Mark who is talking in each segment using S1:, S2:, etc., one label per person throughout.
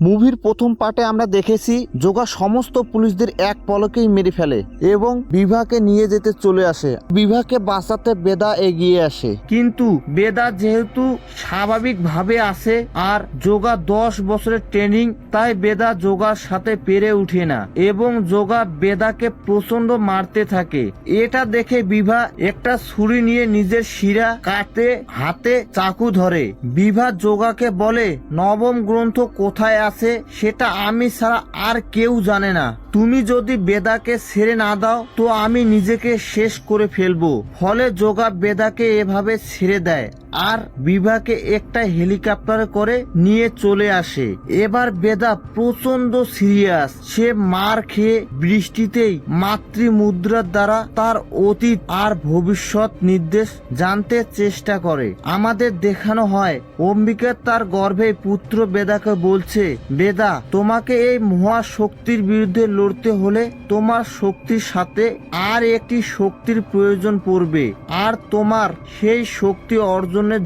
S1: মুভির প্রথম পার্টে আমরা দেখেছি যোগা সমস্ত পুলিশদের এক পলকেই মেরে ফেলে এবং বিভাকে নিয়ে যেতে চলে আসে। বিভাকে বাঁচাতে বেদা এগিয়ে আসে। কিন্তু বেদা যেহেতু স্বাভাবিকভাবে আসে আর যোগা দশ বছরের ট্রেনিং তাই বেদা যোগার সাথে পেরে উঠে না এবং যোগা বেদাকে প্রচণ্ড মারতে থাকে। এটা দেখে বিভা একটা ছুরি নিয়ে নিজের শিরা কাটতে হাতে চাকু ধরে। বিভা যোগাকে বলে, নবম গ্রন্থ কোথায় আছে, সেটা আমি ছাড়া আর কেউ জানে না। তুমি যদি বেদাকে ছেড়ে না দাও, তো আমি নিজেকে শেষ করে ফেলব। ফলে যোগা বেদাকে এভাবে ছেড়ে দেয়। আর বিভাকে একটা হেলিকপ্টারে করে নিয়ে চলে আসে। এবার বেদা প্রচণ্ড সিরিয়াস। সে মার খেয়ে বৃষ্টিতেই মাতৃ মুদ্রার দ্বারা তার অতীত আর ভবিষ্যৎ নির্দেশ জানতে চেষ্টা করে। আমাদের দেখানো হয়, অম্বিকা তার গর্ভে পুত্র বেদাকে বলছে, বেদা, তোমাকে এই মহা শক্তির বিরুদ্ধে লড়তে হলে তোমার শক্তির সাথে আর একটি শক্তির প্রয়োজন পড়বে। আর তোমার সেই শক্তি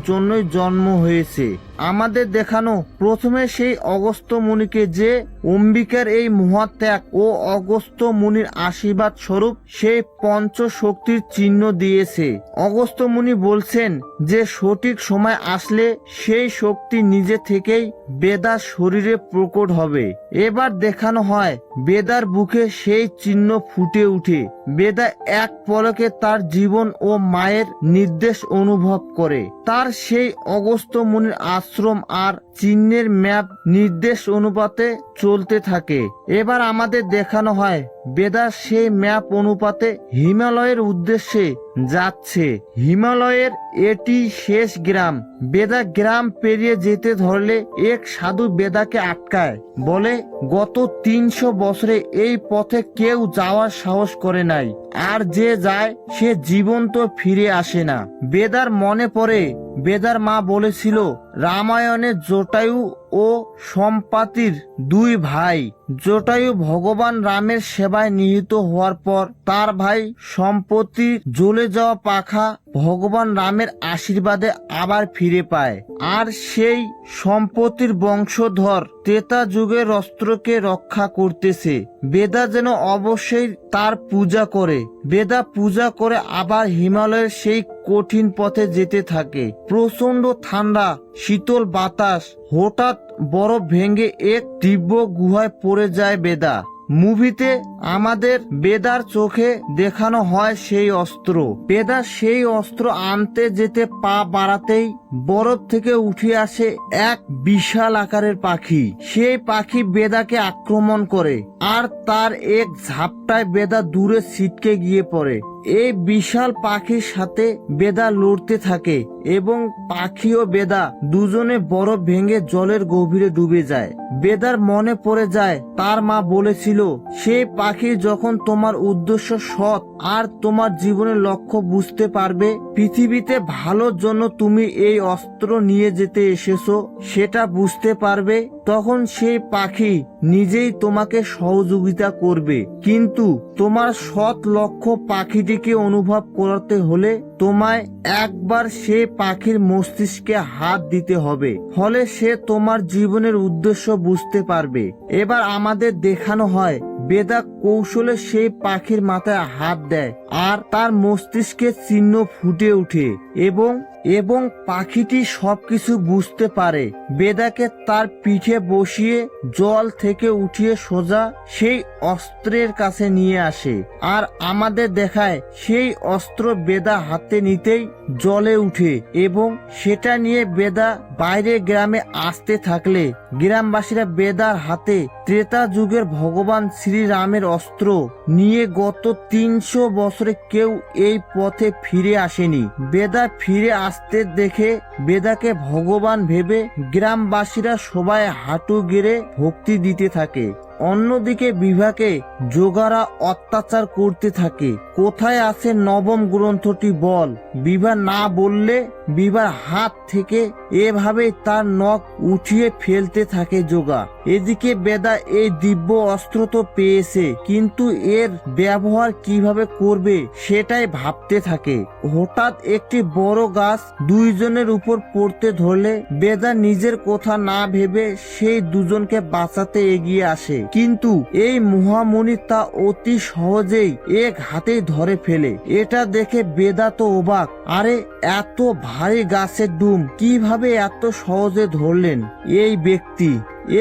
S1: জন্যই জন্ম হয়েছে। আমাদের দেখানো প্রথমে সেই অগস্ত মুনিকে যে অম্বিকার এই মহাত্যাগ ও অগস্ত মুনির আশীর্বাদ স্বরূপ সেই পঞ্চ শক্তির চিহ্ন দিয়েছে। অগস্ত মুনি বলছেন যে সঠিক সময় আসলে সেই শক্তি নিজে থেকেই বেদার শরীরে প্রকট হবে। এবার দেখানো হয়, বেদার বুকে সেই চিহ্ন ফুটে উঠে। বেদা এক পলকে তার জীবন ও মায়ের নির্দেশ অনুভব করে। তার সেই অগস্ত মুনির আশ্রম আর চিহ্নের ম্যাপ নির্দেশ অনুপাতে চলতে থাকে। এবার আমাদের দেখানো হয় বেদা সেই ম্যাপ অনুপাতে হিমালয়ের উদ্দেশ্যে যাচ্ছে। হিমালয়ের এটি শেষ গ্রাম। বেদা গ্রাম পেরিয়ে যেতে ধরলে এক সাধু বেদাকে আটকায়। বলে, গত তিনশো বছরে এই পথে কেউ যাওয়ার সাহস করে নাই। আর যে যায়, সে জীবন্ত ফিরে আসে না। বেদার মনে পড়ে, বেদার মা বলেছিল রামায়ণে জটায়ু ও সম্পাতির দুই ভাই, জটায়ু ভগবান রামের সেবায় নিহিত হওয়ার পর তার ভাই সম্পত্তি জ্বলে যাওয়া পাখা ভগবান রামের আশীর্বাদে আবার ফিরে পায়। আর সেই সম্পত্তির বংশধর ত্রেতা যুগের অস্ত্রকে রক্ষা করতেছে। বেদা যেন অবশ্যই তার পূজা করে। বেদা পূজা করে আবার হিমালয়ের সেই কঠিন পথে যেতে থাকে। প্রচণ্ড ঠান্ডা, শীতল বাতাস হঠাৎ বরফ ভেঙে এক তীব্র গুহায় পড়ে যায় বেদা। মুভিতে আমাদের বেদার চোখে দেখানো হয় সেই অস্ত্র। বেদা সেই অস্ত্র আনতে যেতে পা বাড়াতেই বরফ থেকে উঠে আসে এক বিশাল আকারের পাখি। সেই পাখি বেদাকে আক্রমণ করে, আর তার এক ঝাপটায় বেদা দূরে ছিটকে গিয়ে পড়ে। এই বিশাল পাখির সাথে বেদা লড়তে থাকে এবং পাখি ও বেদা দুজনে বরফ ভেঙে জলের গভীরে ডুবে যায়। বেদার মনে পড়ে যায়, তার মা বলেছিল সেই পাখি যখন তোমার উদ্দেশ্য সৎ আর তোমার জীবনের লক্ষ্য বুঝতে পারবে, পৃথিবীতে ভালোর জন্য তুমি এই অস্ত্র নিয়ে যেতে এসেছ, সেটা বুঝতে পারবে তখন সেই পাখি নিজেই তোমাকে সহযোগিতা করবে। কিন্তু তোমার সৎ লক্ষ্য পাখিটিকে অনুভব করতে হলে তোমায় একবার সে পাখির মস্তিষ্কে হাত দিতে হবে। ফলে সে তোমার জীবনের উদ্দেশ্য বুঝতে পারবে। এবার আমাদের দেখানো হয়, বেদা কৌশলে সেই পাখির মাথায় হাত দেয়। আর তার মস্তিষ্কে চিহ্ন ফুটে ওঠে এবং এবং পাখিটি সবকিছু বুঝতে পারে। বেদাকে তার পিঠে বসিয়ে জল থেকে উঠিয়ে সোজা সেই অস্ত্রের কাছে নিয়ে আসে। আর আমাদের দেখায় সেই অস্ত্র বেদা হাতে নিতেই জলে উঠে এবং সেটা নিয়ে বেদা বাইরে গ্রামে আসতে থাকলে গ্রামবাসীরা বেদার হাতে ত্রেতা যুগের ভগবান শ্রীরামের অস্ত্র নিয়ে গত তিনশো বছরে কেউ এই পথে ফিরে আসেনি। বেদা ফিরে আসতে দেখে বেদাকে ভগবান ভেবে গ্রামবাসীরা সবাই হাঁটু গেড়ে ভক্তি দিতে থাকে। অন্যদিকে বিভাকে যোগারা অত্যাচার করতে থাকে। কোথায় আছে নবম গ্রন্থটি বল? বিভা না বললে বিবার হাত থেকে এভাবে তার নখ উঠিয়ে ফেলতে থাকে যোগা। এদিকে বেদা এই দিব্য অস্ত্র তো পেয়েছে, কিন্তু এর ব্যবহার কীভাবে করবে সেটাই ভাবতে থাকে। হঠাৎ একটি বড় গাছ দুইজনের উপর পড়তে ধরলে বেদা নিজের কথা না ভেবে সেই দুজনকে বাঁচাতে এগিয়ে আসে। কিন্তু এই মহামণি তা অতি সহজেই এক হাতেই ধরে ফেলে। এটা দেখে বেদা তো অবাক। আরে, এত ভারী গাছের ডুম কীভাবে এত সহজে ধরলেন? এই ব্যক্তি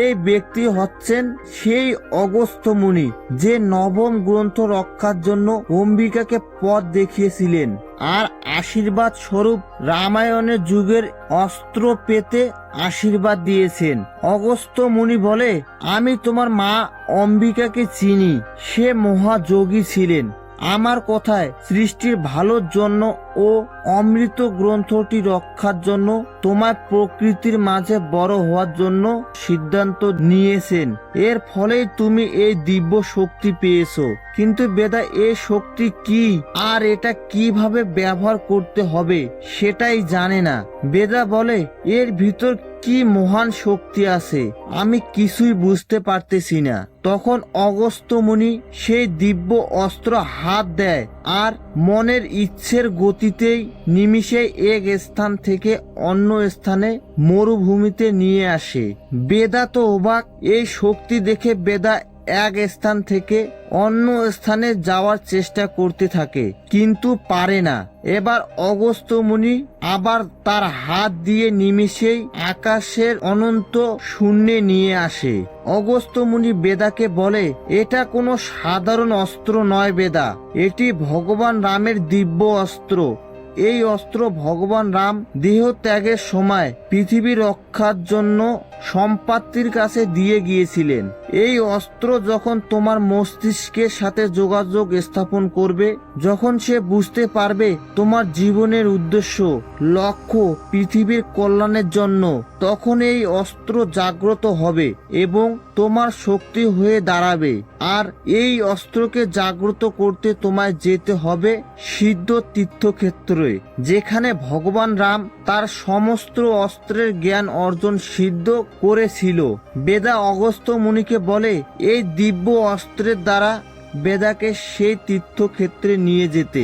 S1: এই ব্যক্তি হচ্ছেন সেই অগস্ত্য মুনি, যে নবম গ্রন্থ রক্ষার জন্য অম্বিকাকে পথ দেখিয়েছিলেন। আর আশীর্বাদ স্বরূপ রামায়ণের যুগের অস্ত্র পেতে আশীর্বাদ দিয়েছেন। অগস্ত্য মুনি বলে, আমি তোমার মা অম্বিকাকে চিনি, সে মহাযোগী ছিলেন। আমার কথায় সৃষ্টির ভালোর জন্য ও অমৃত গ্রন্থটি রক্ষার জন্য তোমার প্রকৃতির মাঝে বড় হওয়ার জন্য সিদ্ধান্ত নিয়েছেন। এর ফলেই তুমি এই দিব্য শক্তি পেয়েছ। কিন্তু বেদা এই শক্তি কি? আর এটা কীভাবে ব্যবহার করতে হবে, সেটাই জানে না। বেদা বলে, এর ভিতর কি মহান শক্তি আছে, আমি কিছুই বুঝতে পারতেছি না। তখন অগস্ত্যমণি সেই দিব্য অস্ত্র হাত দেয় আর মনের ইচ্ছের গতিতেই নিমিষে এক স্থান থেকে অন্য স্থানে মরুভূমিতে নিয়ে আসে। বেদা তো অবাক, এই শক্তি দেখে বেদা এক স্থান থেকে অন্য স্থানে যাওয়ার চেষ্টা করতে থাকে, কিন্তু পারে না। এবার অগস্ত্য মুনি আবার তার হাত দিয়ে নিমিষেই আকাশের অনন্ত শূন্যে নিয়ে আসে। অগস্ত্য মুনি বেদাকে বলে, এটা কোনো সাধারণ অস্ত্র নয় বেদা, এটি ভগবান রামের দিব্য অস্ত্র। এই অস্ত্র ভগবান রাম দেহ ত্যাগের সময় পৃথিবী রক্ষার জন্য সম্পাত্তির কাছে দিয়ে গিয়েছিলেন। এই অস্ত্র যখন তোমার মস্তিষ্কের সাথে যোগাযোগ স্থাপন করবে, যখন সে বুঝতে পারবে তোমার জীবনের উদ্দেশ্য, লক্ষ্য, পৃথিবীর কল্যাণের জন্য, তখন এই অস্ত্র জাগ্রত হবে এবং তোমার শক্তি হয়ে দাঁড়াবে। আর এই অস্ত্রকে জাগ্রত করতে তোমায় যেতে হবে সিদ্ধ তীর্থক্ষেত্রে, যেখানে ভগবান রাম তার সমস্ত অস্ত্রের জ্ঞান অর্জন সিদ্ধ করেছিল। বেদা অগস্ত্য মুনিকে বলে, এই দিব্য অস্ত্রের দ্বারা বেদাকে সেই তীর্থক্ষেত্রে নিয়ে যেতে।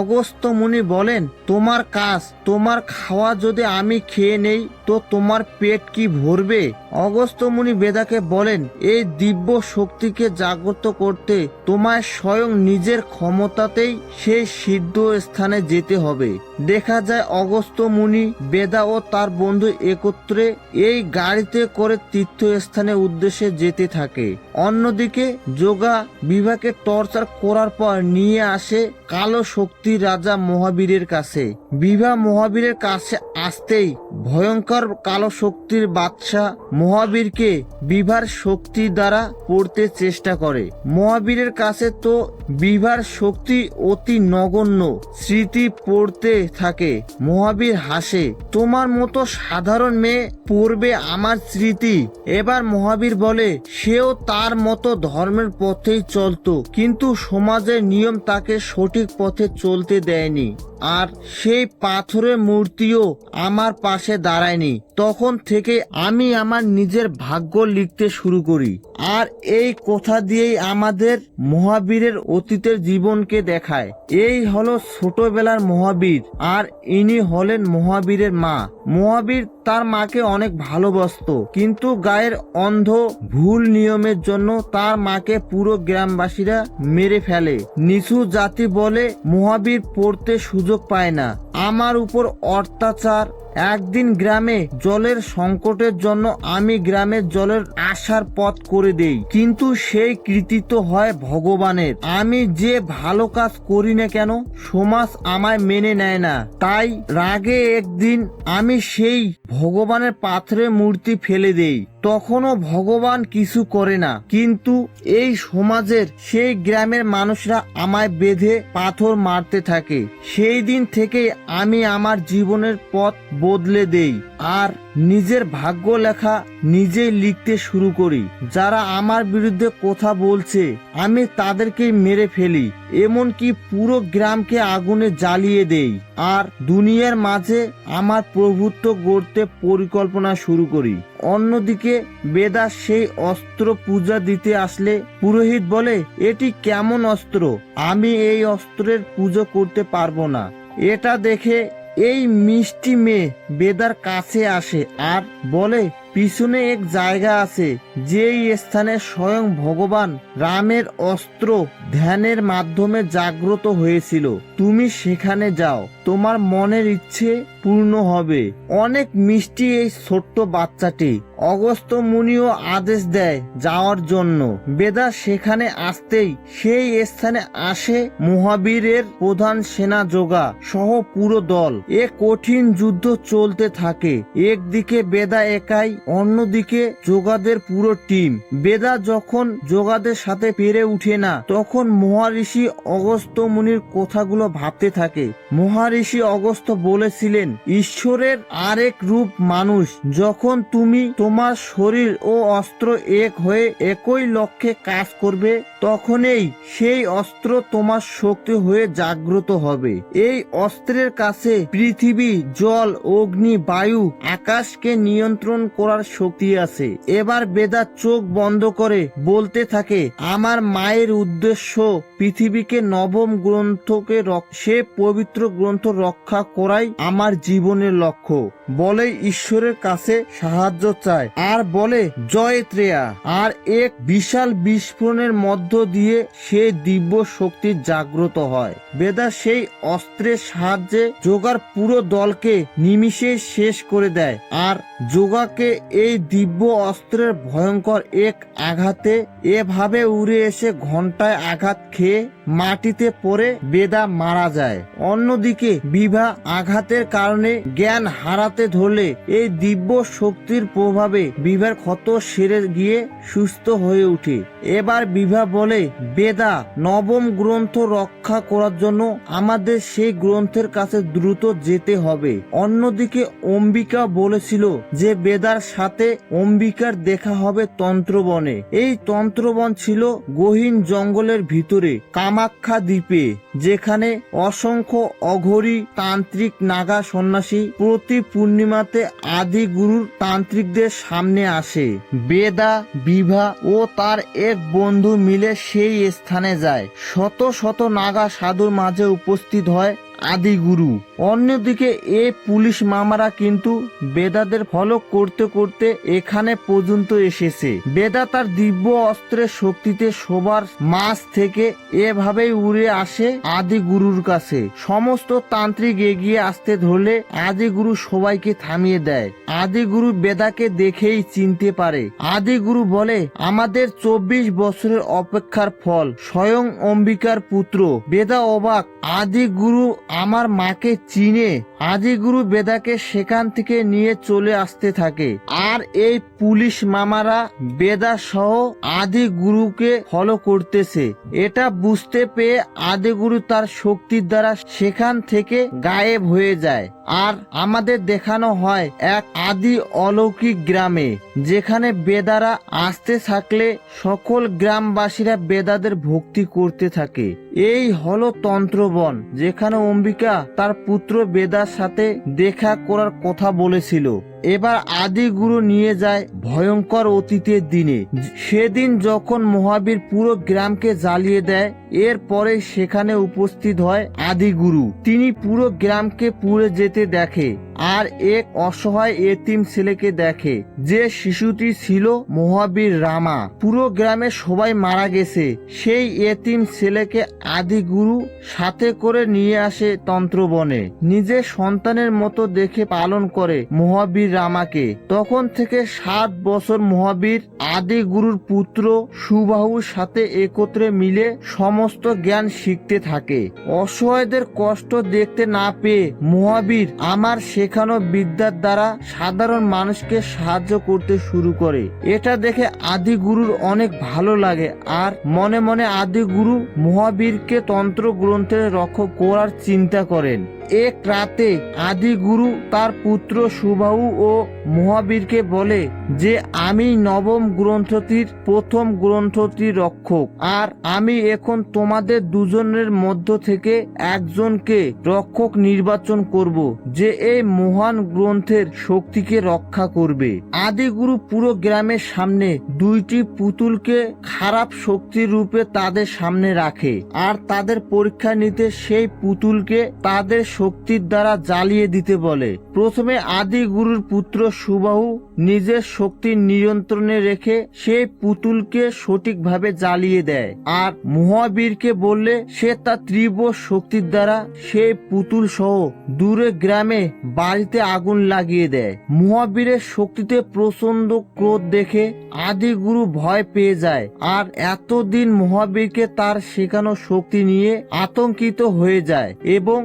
S1: অগস্ত মুনি বলেন, তোমার কাজ, তোমার খাওয়া যদি আমি খেয়ে নেই, তো তোমার পেট কি ভরবে? অগস্ত্য মুনি বেদাকে বলেন, এই দিব্য শক্তিকে জাগ্রত করতে তোমায় স্বয়ং নিজের ক্ষমতাতেই সেই সিদ্ধ স্থানে যেতে হবে। দেখা যায় অগস্ত্য মুনি বেদা ও তার বন্ধু একত্রে এই গাড়িতে করে তীর্থস্থানের উদ্দেশ্যে যেতে থাকে। অন্যদিকে যোগা বিভাকে টর্চার করার পর নিয়ে আসে কালো শক্তি রাজা মহাবীরের কাছে। বিভা মহাবীরের কাছে আসতেই ভয়ঙ্কর কালো শক্তির বাদশাহ মহাবীরকে বিভার শক্তি দ্বারা পড়তে চেষ্টা করে। মহাবীরের কাছে তো বিভার শক্তি অতি নগণ্য স্মৃতি পড়তে থাকে। মহাবীর হাসে, তোমার মতো সাধারণ মেয়ে পড়বে আমার স্মৃতি। এবার মহাবীর বলে, সেও তার মতো ধর্মের পথেই চলতো, কিন্তু সমাজের নিয়ম তাকে সঠিক পথে চলতে দেয়নি। আর সেই পাথরের মূর্তিও আমার পাশে দাঁড়ায়নি। তখন থেকে আমি আমার নিজের ভাগ্য লিখতে শুরু করি। আর এই কথা দিয়েই আমাদের মহাবীরের অতীতের জীবনকে দেখায়। এই হলো ছোটবেলার মহাবীর, আর ইনি হলেন মহাবীরের মা। মহাবীর তার মাকে অনেক ভালোবাসতো, কিন্তু গায়ের অন্ধ ভুল নিয়মের জন্য তার মাকে পুরো গ্রামবাসীরা মেরে ফেলে। নিচু জাতি বলে মহাবীর পড়তে সুযোগ পায় না। আমার উপর অত্যাচার একদিন গ্রামে জলের সংকটের জন্য আমি গ্রামের জলের আসার পথ করে দেই। কিন্তু সেই কৃতিত্ব হয় ভগবানের। আমি যে ভালো কাজ করি না কেন, সমাজ আমায় মেনে নেয় না। তাই রাগে একদিন আমি সেই ভগবানের পাথরে মূর্তি ফেলে দেই। তখনও ভগবান কিছু করে না। কিন্তু এই সমাজের সেই গ্রামের মানুষরা আমায় বেঁধে পাথর মারতে থাকে। সেই দিন থেকে আমি আমার জীবনের পথ বদলে দেই। আর নিজের ভাগ্য লেখা নিজেই লিখতে শুরু করি। যারা আমার বিরুদ্ধে কথা বলছে, আমি তাদেরকেই মেরে ফেলি, এমনকি পুরো গ্রামকে আগুনে জ্বালিয়ে দেই। আর দুনিয়ার মাঝে আমার প্রভুত্ব গড়তে পরিকল্পনা শুরু করি। অন্যদিকে বেদা সেই অস্ত্র পূজা দিতে আসলে পুরোহিত বলে, এটি কেমন অস্ত্র? আমি এই অস্ত্রের পুজো করতে পারব না। এটা দেখে এই মিষ্টি মেয়ে বেদার কাছে আসে আর বলে পিছনে এক জায়গা আছে, যেই স্থানে স্বয়ং ভগবান রামের অস্ত্র ধ্যানের মাধ্যমে জাগ্রত হয়েছিল। তুমি সেখানে যাও, তোমার মনের ইচ্ছে পূর্ণ হবে। অনেক মিষ্টি এই ছোট্ট বাচ্চাটি অগস্ত মুনিও আদেশ দেয় যাওয়ার জন্য। বেদা সেখানে আসতেই সেই স্থানে আসে মহাবীরের প্রধান সেনা যোগা সহ পুরো দল। এ কঠিন যুদ্ধ চলতে থাকে। একদিকে বেদা একাই অন্যদিকে যোগাদের পুরো টিম। বেদা যখন যোগাদের সাথে পেরে উঠে না, তখন মহারিষি অগস্ত মুনির কথাগুলো ভাবতে থাকে। মহারিষি অগস্ত বলেছিলেন, ঈশ্বরের আরেক রূপ মানুষ, যখন তুমি তোমার শরীর ও অস্ত্র এক হয়ে একই লক্ষ্যে কাজ করবে তখনই সেই অস্ত্র তোমার শক্তি হয়ে জাগ্রত হবে। এই অস্ত্রের কাছে পৃথিবী, জল, অগ্নি, বায়ু, আকাশকে নিয়ন্ত্রণ করার শক্তি আছে। এবার বেদা চোখ বন্ধ করে বলতে থাকে, আমার মায়ের উদ্দেশ্য পৃথিবীকে নবম গ্রন্থকে সে পবিত্র গ্রন্থ রক্ষা করাই আমার জীবনের লক্ষ্য। বলে ঈশ্বরের কাছে সাহায্য চায়। আর বলে, জয় ত্রেয়া। আর এক বিশাল বিস্ফোরণের মধ্য দিয়ে সে দিব্য শক্তি জাগ্রত হয়। বেদা সেই অস্ত্রের সাহায্যে যোগার পুরো দলকে নিমিশে শেষ করে দেয় আর যোগাকে এই দিব্য অস্ত্রের ভয়ঙ্কর এক আঘাতে এভাবে উড়ে এসে ঘন্টায় আঘাত খেয়ে মাটিতে পড়ে বেদা মারা যায়। অন্যদিকে বিভা আঘাতের কারণে জ্ঞান হারাতে ধরলে এই দিব্য শক্তির প্রভাবে বিভার ক্ষত সেরে গিয়ে সুস্থ হয়ে উঠে এবার বিভা বলে, বেদা, নবম গ্রন্থ রক্ষা করার জন্য আমাদের সেই গ্রন্থের কাছে দ্রুত যেতে হবে। অন্যদিকে অম্বিকা বলেছিল যে, বেদার সাথে অম্বিকার দেখা হবে তন্ত্রবনে। এই তন্ত্রবন ছিল গহীন জঙ্গলের ভিতরে। কামাখ্যা দ্বীপে, যেখানে অসংখ্য অঘরী তান্ত্রিক নাগা সন্ন্যাসী প্রতি পূর্ণিমাতে আদি গুরুর তান্ত্রিকদের সামনে আসে। বেদা, বিভা ও তার এক বন্ধু মিলে সেই স্থানে যায়। শত শত নাগা সাধুর মাঝে উপস্থিত হয় আদি গুরু। অন্যদিকে এ পুলিশ মামারা কিন্তু বেদাদের ফলো করতে করতে এখানে পর্যন্ত এসেছে। বেদা তার দিব্য অস্ত্রের শক্তিতে সবার মাছ থেকে এভাবেই উড়ে আসে আদি গুরুর কাছে। সমস্ত তান্ত্রিক এগিয়ে আসতে ধরলে আদি গুরু সবাইকে থামিয়ে দেয়। আদি গুরু বেদাকে দেখেই চিনতে পারে। আদি গুরু বলে, আমাদের চব্বিশ বছরের অপেক্ষার ফল স্বয়ং অম্বিকার পুত্র। বেদা অবাক, আদি গুরু আমার মাকে চিনে আদি গুরু বেদাকে সেখান থেকে নিয়ে চলে আসতে থাকে। আর এই পুলিশ মামারা বেদা সহ আদি গুরুকে ফলো করতেছে। এটা বুঝতে পেয়ে আদি গুরু তার শক্তির দ্বারা সেখান থেকে গায়েব হয়ে যায়। আর আমাদের দেখানো হয় এক আদি অলৌকিক গ্রামে, যেখানে বেদারা আসতে থাকলে সকল গ্রামবাসীরা বেদাদের ভক্তি করতে থাকে। এই হলো তন্ত্রবন, যেখানে অম্বিকা তার পুত্র বেদার সাথে দেখা করার কথা বলেছিল। এবার আদি গুরু নিয়ে যায় ভয়ঙ্কর অতীতের দিনে। সেদিন যখন মহাবীর পুরো গ্রামকে জ্বালিয়ে দেয়, এরপরে সেখানে উপস্থিত হয় আদি গুরু। তিনি পুরো গ্রামকে পুড়ে যেতে দেখে আর এক অসহায় এতিম ছেলেকে দেখে। যে শিশুটি ছিল মহাবীর রামা। পুরো গ্রামে সবাই মারা গেছে। সেই এতিম ছেলেকে আদি গুরু সাথে করে নিয়ে আসে তন্ত্রবনে। নিজের সন্তানের মতো দেখে পালন করে মহাবীর রামাকে। তখন থেকে সাত বছর মহাবীর আদি গুরুর পুত্র সুবাহুর সাথে একত্রে মিলে সমস্ত জ্ঞান শিখতে থাকে। অসহায়দের কষ্ট দেখতে না পেয়ে মহাবীর আমার শেখানো বিদ্যার দ্বারা সাধারণ মানুষকে সাহায্য করতে শুরু করে। এটা দেখে আদি গুরুর অনেক ভালো লাগে আর মনে মনে আদি গুরু মহাবীরকে তন্ত্র গ্রন্থের রক্ষক করার চিন্তা করেন। এক রাতে আদি গুরু তার পুত্র সুবাহু ও মহাবীরকে বলে যে, আমি নবম গ্রন্থটির প্রথম গ্রন্থটির রক্ষক, আর আমি এখন তোমাদের দুজনের মধ্য থেকে একজনকে রক্ষক নির্বাচন করব, যে এই মহান গ্রন্থের শক্তিকে রক্ষা করবে। আদিগুরু পুরো গ্রামের সামনে দুইটি পুতুলকে খারাপ শক্তির রূপে তাদের সামনে রাখে, আর তাদের পরীক্ষা নিতে সেই পুতুলকে তাদের শক্তির দ্বারা জ্বালিয়ে দিতে বলে। প্রথমে আদি গুরুর পুত্র সুবাহু নিজের শক্তির নিয়ন্ত্রণে রেখে সেই পুতুলকে সঠিকভাবে জ্বালিয়ে দেয়। আর মহাবীরকে বললে সে তার তীব্র শক্তির দ্বারা সেই পুতুল সহ দূরে গ্রামে বাড়িতে আগুন লাগিয়ে দেয়। মহাবীরের শক্তিতে প্রচণ্ড ক্রোধ দেখে আদি গুরু ভয় পেয়ে যায়। আর এতদিন মহাবীরকে তার শেখানো শক্তি নিয়ে আতঙ্কিত হয়ে যায় এবং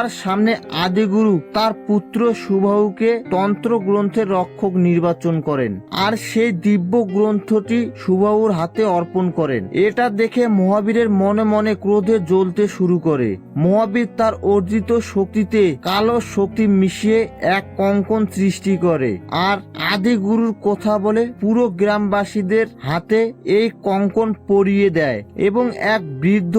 S1: সবার সামনে আদিগুরু তার পুত্র সুবাহুকে তন্ত্র গ্রন্থের রক্ষক নির্বাচন করেন আর সেই দিব্য গ্রন্থটি সুবাহুর হাতে অর্পণ করেন। এটা দেখে মহাবীরের মনে মনে ক্রোধে জ্বলতে শুরু করে। মহাবীর তার অর্জিত শক্তিতে কালো শক্তি মিশিয়ে এক কঙ্কন সৃষ্টি করে আর আদি গুরুর কথা বলে পুরো গ্রামবাসীদের হাতে এই কঙ্কন পরিয়ে দেয় এবং এক বৃদ্ধ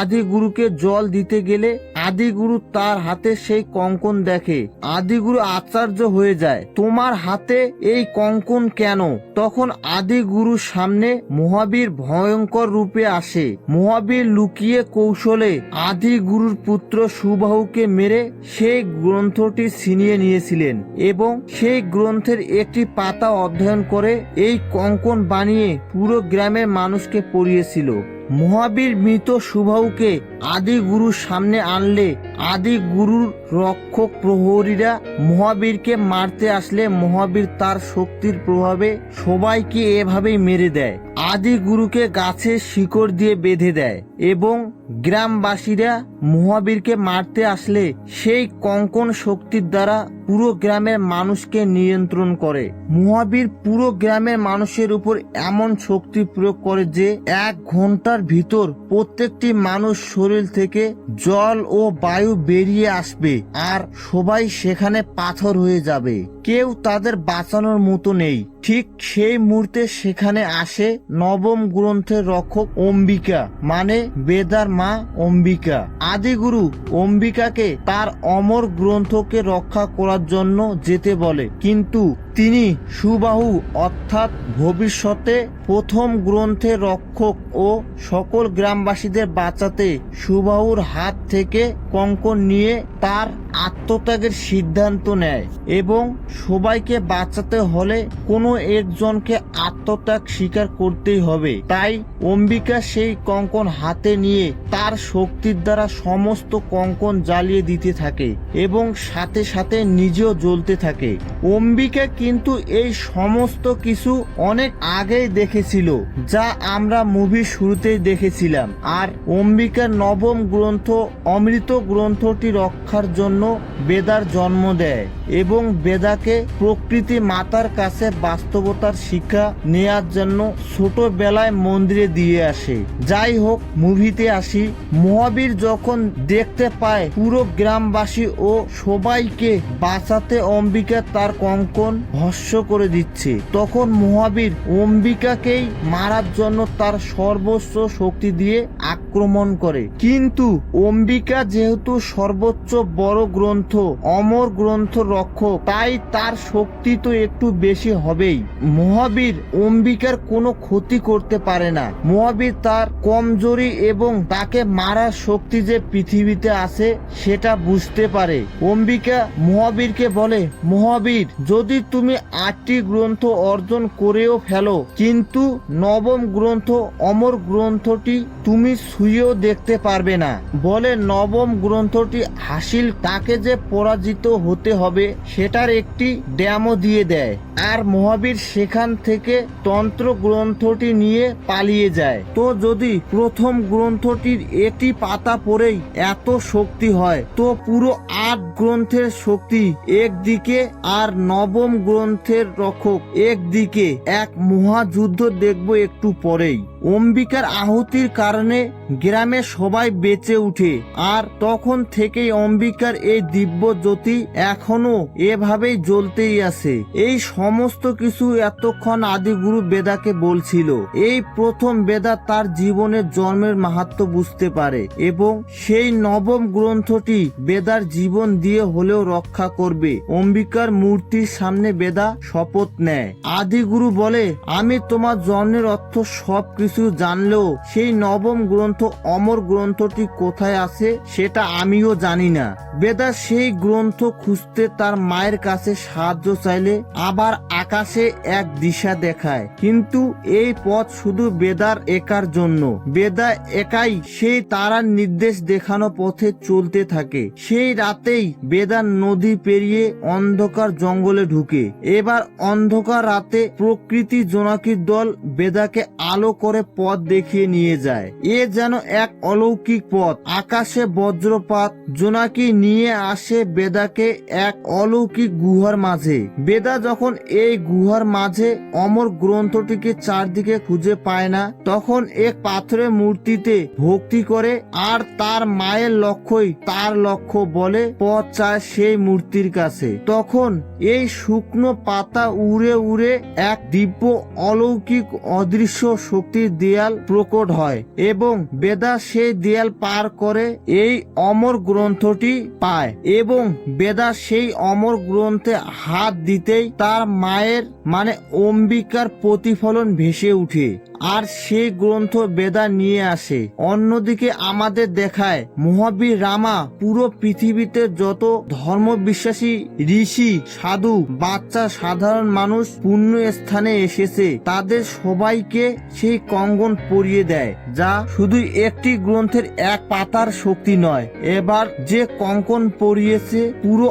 S1: আদি গুরুকে জল দিতে গেলে আদি গুরু তার হাতে সেই কঙ্কন দেখে আদি গুরু আশ্চর্য হয়ে যায়, তোমার হাতে এই কঙ্কন কেন? তখন আদি গুরুর সামনে মহাবীর ভয়ঙ্কর রূপে আসে। মহাবীর লুকিয়ে কৌশলে আদি গুরুর পুত্র সুবাহুকে মেরে সেই গ্রন্থটি ছিনিয়ে নিয়েছিলেন এবং সেই গ্রন্থের একটি পাতা অধ্যয়ন করে এই কঙ্কন বানিয়ে পুরো গ্রামের মানুষকে পড়িয়েছিল। মহাবীর মৃত সুভাউকে আদি গুরুর সামনে আনলে আদি গুরুর রক্ষক প্রহরীরা মহাবীরকে মারতে আসলে মহাবীর তার শক্তির প্রভাবে সবাইকে এভাবেই মেরে দেয়। আদি গুরুকে গাছে শিকড় দিয়ে বেঁধে দেয় এবং গ্রামবাসীরা মহাবীরকে মারতে আসলে সেই কঙ্কন শক্তির দ্বারা পুরো গ্রামের মানুষকে নিয়ন্ত্রণ করে। মহাবীর পুরো গ্রামের মানুষের উপর এমন শক্তি প্রয়োগ করে যে এক ঘণ্টার ভিতর প্রত্যেকটি মানুষ শরীর থেকে জল ও বায়ু বেরিয়ে আসবে আর সবাই সেখানে পাথর হয়ে যাবে। কেউ তাদের বাঁচানোর মতো নেই। ঠিক সেই মুহূর্তে সেখানে আসে নবম গ্রন্থের রক্ষক অম্বিকা মানে বেদার মা অম্বিকা। আদিগুরু অম্বিকাকে তার অমর গ্রন্থকে রক্ষা করার জন্য যেতে বলে। কিন্তু তিনি সুবাহু অর্থাৎ ভবিষ্যতে প্রথম গ্রন্থের রক্ষক ও সকল গ্রামবাসীদের বাঁচাতে সুবাহুর হাত থেকে কঙ্কন নিয়ে তার আত্মত্যাগের সিদ্ধান্ত নেয় এবং সবাইকে বাঁচাতে হলে কোনো একজনকে আত্মত্যাগ স্বীকার করতেই হবে। তাই অম্বিকা সেই কঙ্কন হাতে নিয়ে তার শক্তির দ্বারা সমস্ত কঙ্কন জ্বালিয়ে দিতে থাকে এবং সাথে সাথে নিজেও জ্বলতে থাকে। অম্বিকা কিন্তু এই সমস্ত কিছু অনেক আগেই দেখেছিল, যা আমরা মুভি শুরুতেই দেখেছিলাম। আর অম্বিকার নবম গ্রন্থ অমৃত গ্রন্থটি রক্ষার জন্য বেদার জন্ম দেয় এবং বেদাকে প্রকৃতি মাতার কাছে বাস্তবতার শিক্ষা নেয়ার জন্য ছোটবেলায় মন্দিরে দিয়ে আসে। যাই হোক মুভিতে আসি। মহাবীর যখন দেখতে পায় পুরো গ্রামবাসী ও সবাইকে বাঁচাতে অম্বিকা তার কঙ্কন ভস্য করে দিচ্ছে, তখন মহাবীর অম্বিকাকেই মারার জন্য তার সর্বোচ্চ শক্তি দিয়ে আক্রমণ করে। কিন্তু অম্বিকা যেহেতু সর্বোচ্চ বড় গ্রন্থ, অমর গ্রন্থ রক্ষক, তাই তার শক্তি তো একটু বেশি হবেই। মহাবীর অম্বিকার কোনো ক্ষতি করতে পারে না। মহাবীর তার কমজোরি এবং তাকে মারার শক্তি যে পৃথিবীতে আছে, সেটা বুঝতে পারে। অম্বিকা মহাবীরকে বলে মহাবীর যদি তুমি আটটি গ্রন্থ অর্জন করেও ফেলো, কিন্তু নবম গ্রন্থ, অমর গ্রন্থটি তুমি ছুঁয়েও দেখতে পারবে না। বলে নবম গ্রন্থটি হাসিল, তাকে যে পরাজিত হতে হবে, সেটার একটি ড্যামও দিয়ে দেয়। আর মহাবীর সেখান থেকে তন্ত্র গ্রন্থটি নিয়ে পালিয়ে যায়। তো যদি প্রথম গ্রন্থটির একটি পাতা পড়েই এত শক্তি হয়, তো পুরো আট গ্রন্থের শক্তি একদিকে আর নবম গ্রন্থের রক্ষক একদিকে। এক মহাযুদ্ধ দেখব একটু পরেই। অম্বিকার আহুতির কারণে গ্রামে সবাই বেঁচে উঠে, আর তখন থেকেই অম্বিকার এই দিব্য জ্যোতি এখনও এভাবেই জ্বলতেই আছে। এই সমস্ত কিছু এতক্ষণ আদিগুরু বেদাকে বলছিল। এই প্রথম বেদা তার জীবনের জন্মের মাহাত্ম বুঝতে পারে এবং সেই নবম গ্রন্থটি বেদার জীবন দিয়ে হলেও রক্ষা করবে। অম্বিকার মূর্তির সামনে বেদা শপথ নেয়। আদিগুরু বলে, আমি তোমার জন্মের অর্থ সব কিছু জানলেও সেই নবম গ্রন্থ অমর গ্রন্থটি কোথায় আছে সেটা আমিও জানি না। বেদা সেই গ্রন্থ খুঁজতে তার মায়ের কাছে সাহায্য চাইলে আবার আকাশে এক দিশা দেখায়। কিন্তু এই পথ শুধু বেদার একার জন্য। বেদা একাই সেই তারার নির্দেশ দেখানো পথে চলতে থাকে। সেই রাতেই বেদার নদী পেরিয়ে অন্ধকার জঙ্গলে ঢুকে। এবার অন্ধকার রাতে প্রকৃতি জোনাকির দল বেদাকে আলো করে পথ দেখিয়ে নিয়ে যায়। এ যেন এক অলৌকিক পথ। আকাশে বজ্রপাত, জোনাকি নিয়ে আসে বেদাকে এক অলৌকিক গুহার মাঝে। বেদা যখন এই গুহার মাঝে অমর গ্রন্থটিকে চারদিকে খুঁজে পায় না, তখন এক পাথরের মূর্তিতে ভক্তি করে আর তার মায়ের লক্ষ্যই তার লক্ষ্য বলে পথ চায় সেই মূর্তির কাছে। তখন এই শুকনো পাতা উড়ে উড়ে এক দিব্য অলৌকিক অদৃশ্য শক্তির দেয়াল প্রকট হয় এবং বেদা সেই দেয়াল পার করে এই অমর গ্রন্থটি পায় এবং বেদা সেই অমর গ্রন্থে হাত দিতেই তার মায়ের মানে অম্বিকার প্রতিফলন ভেসে উঠে। আর সেই গ্রন্থ বেদা নিয়ে আসে। অন্যদিকে আমাদের দেখায়, মহাবীর রামা পুরো পৃথিবীতে যত ধর্ম বিশ্বাসী ঋষি, সাধু, বাচ্চা, সাধারণ মানুষ পুণ্য স্থানে এসেছে, তাদের সবাইকে সেই কঙ্গন পরিয়ে দেয়, যা শুধু একটি গ্রন্থের এক পাতার শক্তি নয়। এবার যে কঙ্কন পরিয়েছে, পুরো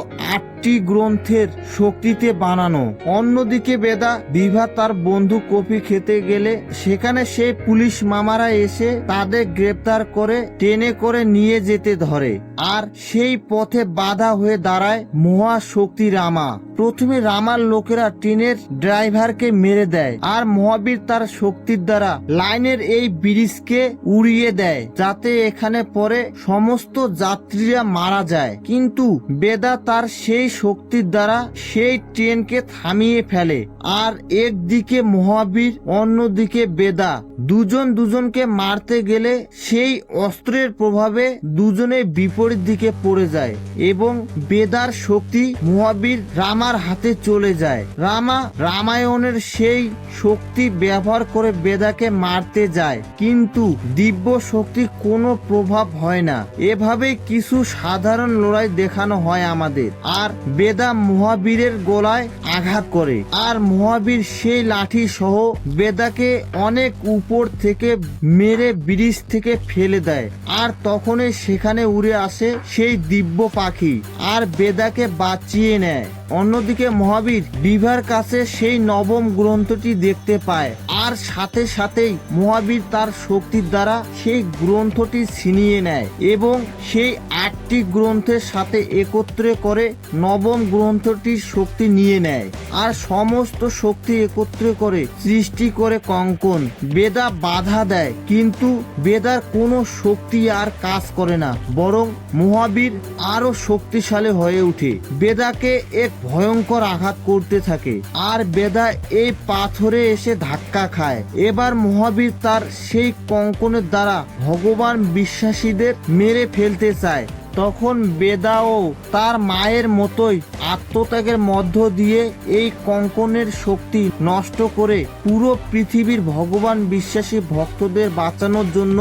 S1: আটটি গ্রন্থের শক্তিতে বানানো। অন্যদিকে বেদা বিভা তার বন্ধু কফি খেতে গেলে সেখানে সেই পুলিশ মামারা এসে তাদের গ্রেপ্তার করে টেনে করে নিয়ে যেতে ধরে। আর সেই পথে বাধা হয়ে দাঁড়ায় মহাশক্তি রামা। প্রথমে রামার লোকেরা ট্রেনের ড্রাইভারকে মেরে দেয় আর মহাবীর তার শক্তির দ্বারা লাইনের এই ব্রিজকে উড়িয়ে দেয়, যাতে এখানে পরে সমস্ত যাত্রীরা মারা যায়। কিন্তু বেদা তার সেই শক্তির দ্বারা সেই ট্রেনকে থামিয়ে ফেলে। আর একদিকে মহাবীর, অন্যদিকে বেদা। দুজন দুজনকে মারতে গেলে সেই অস্ত্রের প্রভাবে দুজনে বিপরীত দিকে পড়ে যায় এবং বেদার শক্তি মহাবীর রামার হাতে চলে যায়। রামা রামায়ণের সেই শক্তি ব্যবহার করে বেদাকে মারতে যায়। কিন্তু দিব্য শক্তির কোনো প্রভাব হয় না। এভাবে কিছু সাধারণ লড়াই দেখানো হয় আমাদের। আর বেদা মহাবীরের গোলায় আঘাত করে। আর মহাবীর সেই লাঠি সহ বেদাকে অনেক উপর থেকে মেরে ব্রিজ থেকে ফেলে দেয়। আর তখনই সেখানে উড়ে আসে সেই দিব্য পাখি, আর বেদাকে বাঁচিয়ে নেয়। অন্যদিকে মহাবীর বিভার কাছে সেই নবম গ্রন্থটি দেখতে পায়। আর সাথে সাথেই মহাবীর তার শক্তির দ্বারা সেই গ্রন্থটি ছিনিয়ে নেয় এবং সেই আটটি গ্রন্থের সাথে একত্রে করে নবম গ্রন্থটির শক্তি নিয়ে নেয়। আর সমস্ত শক্তি একত্রে করে সৃষ্টি করে কঙ্কন। বেদা বাধা দেয়, কিন্তু বেদার কোনো শক্তি আর কাজ করে না, বরং মহাবীর আরও শক্তিশালী হয়ে ওঠে। বেদাকে এক ভয়ঙ্কর আঘাত করতে থাকে, আর বেদা এই পাথরে এসে ধাক্কা খায় এবার মহাবীর তার সেই কঙ্কনের দ্বারা ভগবান বিশ্বাসীদের মেরে ফেলতে চায়। তখন বেদাও তার মায়ের মতোই আত্মত্যাগের মধ্য দিয়ে এই কঙ্কনের শক্তি নষ্ট করে পুরো পৃথিবীর ভগবান বিশ্বাসী ভক্তদের বাঁচানোর জন্য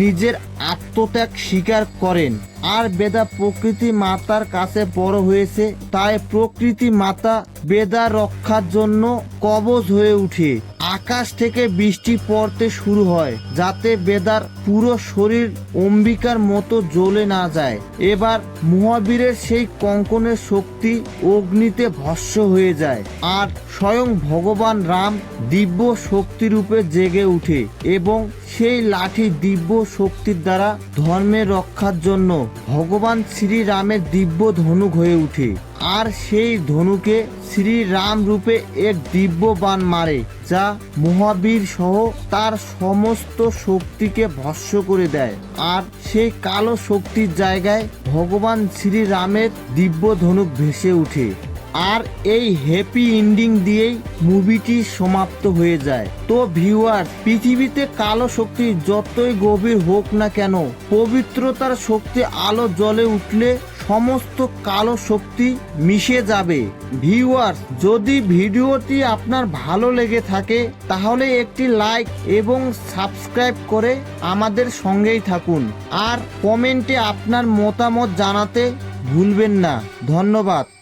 S1: নিজের আত্মত্যাগ স্বীকার করেন। আর বেদা প্রকৃতি মাতার কাছে বড় হয়েছে, তাই প্রকৃতি মাতা বেদা রক্ষার জন্য কবজ হয়ে উঠে। আকাশ থেকে বৃষ্টি পড়তে শুরু হয়, যাতে বেদার পুরো শরীর অম্বিকার মতো জ্বলে না যায়। এবার মহাবীরের সেই কঙ্কনের শক্তি অগ্নিতে ভস্য হয়ে যায়, আর স্বয়ং ভগবান রাম দিব্য শক্তিরূপে জেগে উঠে, এবং সেই লাঠি দিব্য শক্তির দ্বারা ধর্মের রক্ষার জন্য ভগবান শ্রীরামের দিব্য ধনুক হয়ে উঠে। আর সেই ধনুকে শ্রীরাম রূপে এক দিব্য বাণ মারে, যা মহাবীর সহ তার সমস্ত শক্তিকে ভস্য করে দেয়। আর সেই কালো শক্তির জায়গায় ভগবান শ্রীরামের দিব্য ধনুক ভেসে ওঠে আর এই হ্যাপি এন্ডিং দিয়েই মুভিটি সমাপ্ত হয়ে যায়। তো ভিউয়ার পৃথিবীতে কালো শক্তি যতই গভীর হোক না কেন, পবিত্রতার শক্তি আলো জ্বলে উঠলে সমস্ত কালো শক্তি মিশে যাবে। ভিউয়ার্স যদি ভিডিওটি আপনার ভালো লেগে থাকে, তাহলে একটি লাইক এবং সাবস্ক্রাইব করে আমাদের সঙ্গেই থাকুন। আর কমেন্টে আপনার মতামত জানাতে ভুলবেন না। ধন্যবাদ।